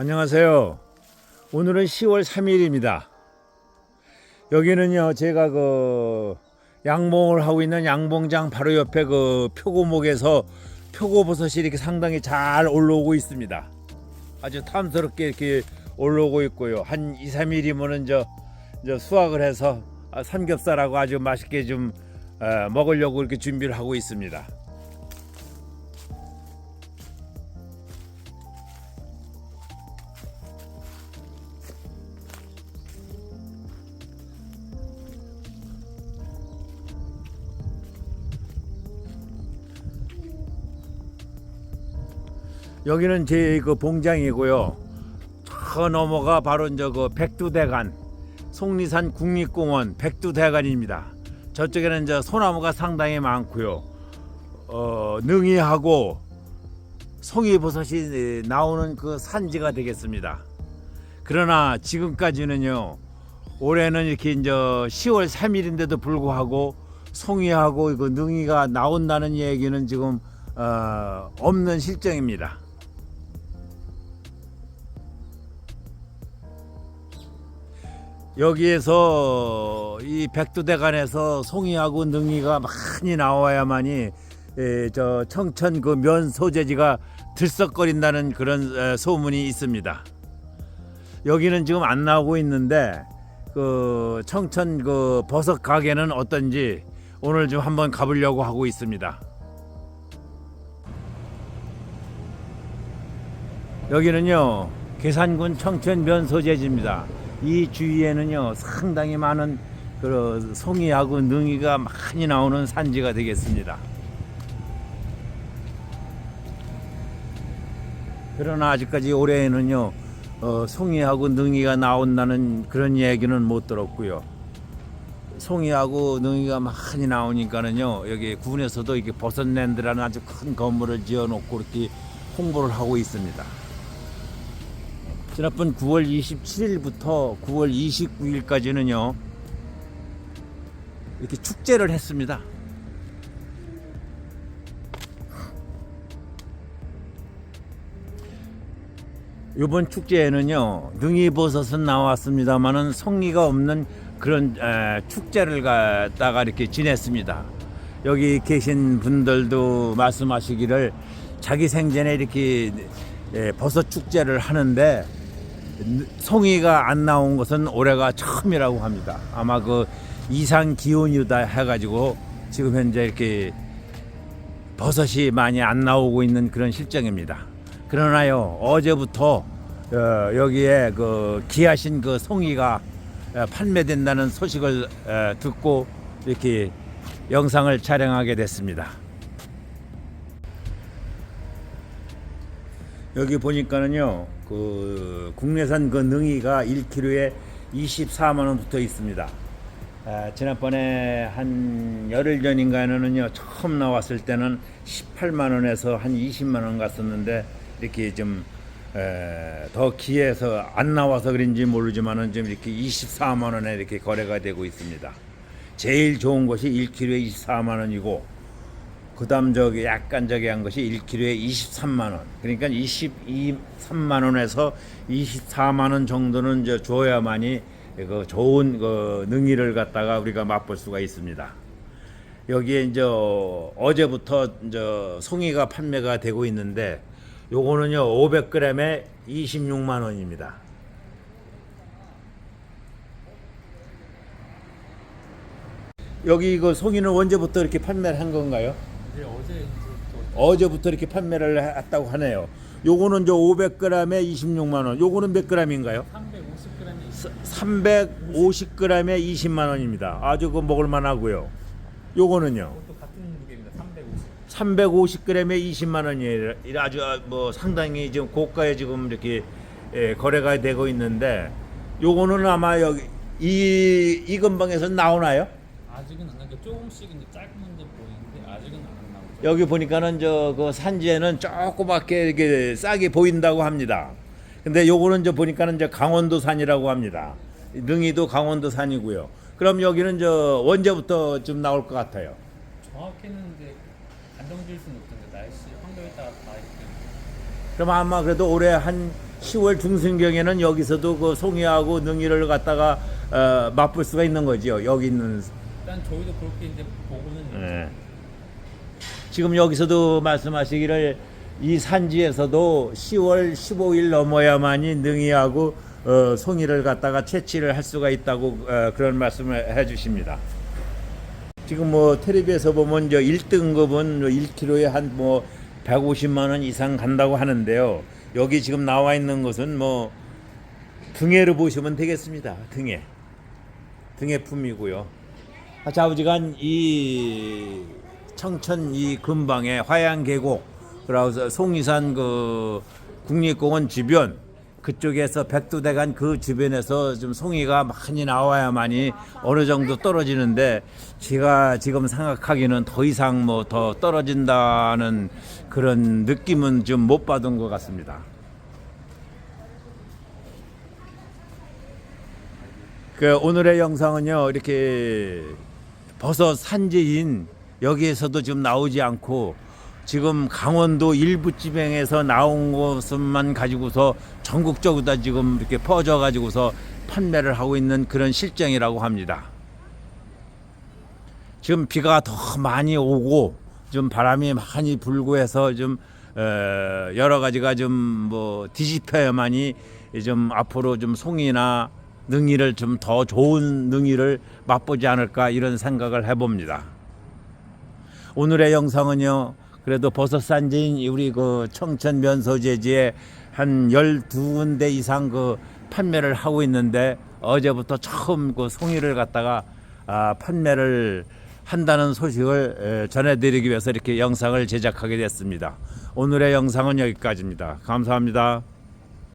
안녕하세요. 오늘은 10월 3일입니다. 여기는요, 제가 그 양봉을 하고 있는 양봉장 바로 옆에 그 표고목에서 표고버섯이 이렇게 상당히 잘 올라오고 있습니다. 아주 탐스럽게 이렇게 올라오고 있고요. 한 2, 3일이면은 저, 저 수확을 해서 아, 삼겹살하고 아주 맛있게 좀 어, 먹으려고 이렇게 준비를 하고 있습니다. 여기는 제 그 봉장이고요. 저 넘어가 바로 이제 그 백두대간 속리산 국립공원 백두대간입니다. 저쪽에는 이제 소나무가 상당히 많고요. 어, 능이하고 송이버섯이 나오는 그 산지가 되겠습니다. 그러나 지금까지는요. 올해는 이렇게 이제 10월 3일인데도 불구하고 송이하고 그 능이가 나온다는 얘기는 지금 어, 없는 실정입니다. 여기에서 이 백두대간에서 송이하고 능이가 많이 나와야만이 에, 저 청천 그 면 소재지가 들썩거린다는 그런 에, 소문이 있습니다. 여기는 지금 안 나오고 있는데 그 청천 그 버섯 가게는 어떤지 오늘 좀 한번 가보려고 하고 있습니다. 여기는요 계산군 청천 면 소재지입니다. 이 주위에는요 상당히 많은 그 송이하고 능이가 많이 나오는 산지가 되겠습니다. 그러나 아직까지 올해에는요 어, 송이하고 능이가 나온다는 그런 얘기는 못 들었고요. 송이하고 능이가 많이 나오니까는요 여기 군에서도 이렇게 버섯랜드라는 아주 큰 건물을 지어놓고 이렇게 홍보를 하고 있습니다. 지난번 9월 27일부터 9월 29일까지는요 이렇게 축제를 했습니다. 이번 축제에는요 능이버섯은 나왔습니다만은 송이가 없는 그런 에, 축제를 갖다가 이렇게 지냈습니다. 여기 계신 분들도 말씀하시기를 자기 생전에 이렇게 에, 버섯 축제를 하는데 송이가 안 나온 것은 올해가 처음이라고 합니다. 아마 그 이상 기온이다 해가지고 지금 현재 이렇게 버섯이 많이 안 나오고 있는 그런 실정입니다. 그러나요 어제부터 어, 여기에 그 귀하신 그 송이가 어, 판매된다는 소식을 어, 듣고 이렇게 영상을 촬영하게 됐습니다. 여기 보니까는요, 그 국내산 그 능이가 1kg에 24만 원 붙어 있습니다. 아, 지난번에 한 열흘 전인가는요 처음 나왔을 때는 18만 원에서 한 20만 원 갔었는데 이렇게 좀 더 기해서 안 나와서 그런지 모르지만은 좀 이렇게 24만 원에 이렇게 거래가 되고 있습니다. 제일 좋은 것이 1kg에 24만 원이고 그다음 저기 약간 저기 한 것이 1kg에 23만 원. 그러니까 23만 원에서 24만 원 정도는 저 줘야만이 그 좋은 그 능이를 갖다가 우리가 맛볼 수가 있습니다. 여기에 이제 어제부터 이제 송이가 판매가 되고 있는데 요거는요 500g에 26만 원입니다. 여기 이거 송이는 언제부터 이렇게 판매를 한 건가요? 이제 어제 어제부터 이렇게 판매를 했다고 하네요. 요거는 저 500g에 26만 원. 요거는 몇 g인가요? 350g에 350g에 20만 원입니다. 아주 그 먹을 만하고요. 요거는요. 이것도 같은 무게입니다. 350. 350g에 20만 원이에요. 이 아주 뭐 상당히 지금 고가에 지금 이렇게 예, 거래가 되고 있는데 요거는 아마 여기 이, 이 근방에서 나오나요? 아직은 안 나니까 조금씩 이제 짧은 데 보이는데 아직은 안 나오죠. 여기 보니까는 저 그 산지에는 조그맣게 이렇게 싹이 보인다고 합니다. 근데 요거는 저 보니까는 저 강원도 산이라고 합니다. 능이도 강원도 산이고요. 그럼 여기는 저 언제부터 좀 나올 것 같아요? 정확히는 이제 지을 수는 없던데 날씨 환경에 따라 다 이렇게 그럼 아마 그래도 올해 한 10월 중순경에는 여기서도 그 송이하고 능이를 갖다가 어, 맛볼 수가 있는 거죠. 여기 있는 일단 저희도 그렇게 이제 보고는 예. 지금 여기서도 말씀하시기를 이 산지에서도 10월 15일 넘어야만이 능이하고 어, 송이를 갖다가 채취를 할 수가 있다고 어, 그런 말씀을 해주십니다. 지금 뭐 텔레비에서 보면 저 1등급은 1kg에 한 뭐 150만 원 이상 간다고 하는데요. 여기 지금 나와 있는 것은 뭐 등해로 보시면 되겠습니다. 등해. 등해 품이고요. 아, 좌우지간 이 청천 이 근방에 화양 계곡 그래서 송이산 그 국립공원 주변 그쪽에서 백두대간 그 주변에서 좀 송이가 많이 나와야만이 어느 정도 떨어지는데 제가 지금 생각하기는 더 이상 뭐 더 떨어진다는 그런 느낌은 좀 못 받은 것 같습니다. 그 오늘의 영상은요 이렇게 버섯 산지인 여기에서도 지금 나오지 않고 지금 강원도 일부 지방에서 나온 것만 가지고서 전국적으로 다 지금 이렇게 퍼져 가지고서 판매를 하고 있는 그런 실정이라고 합니다. 지금 비가 더 많이 오고 좀 바람이 많이 불고 해서 좀 어, 여러 가지가 좀 뭐 뒤집혀야만이 좀 앞으로 좀 송이나 능이를 좀 더 좋은 능이를 맛보지 않을까 이런 생각을 해봅니다. 오늘의 영상은요. 그래도 버섯 산지인 우리 그 청천 면소재지에 한 12군데 이상 그 판매를 하고 있는데 어제부터 처음 그 송이를 갖다가 아, 판매를 한다는 소식을 에, 전해드리기 위해서 이렇게 영상을 제작하게 됐습니다. 오늘의 영상은 여기까지입니다. 감사합니다.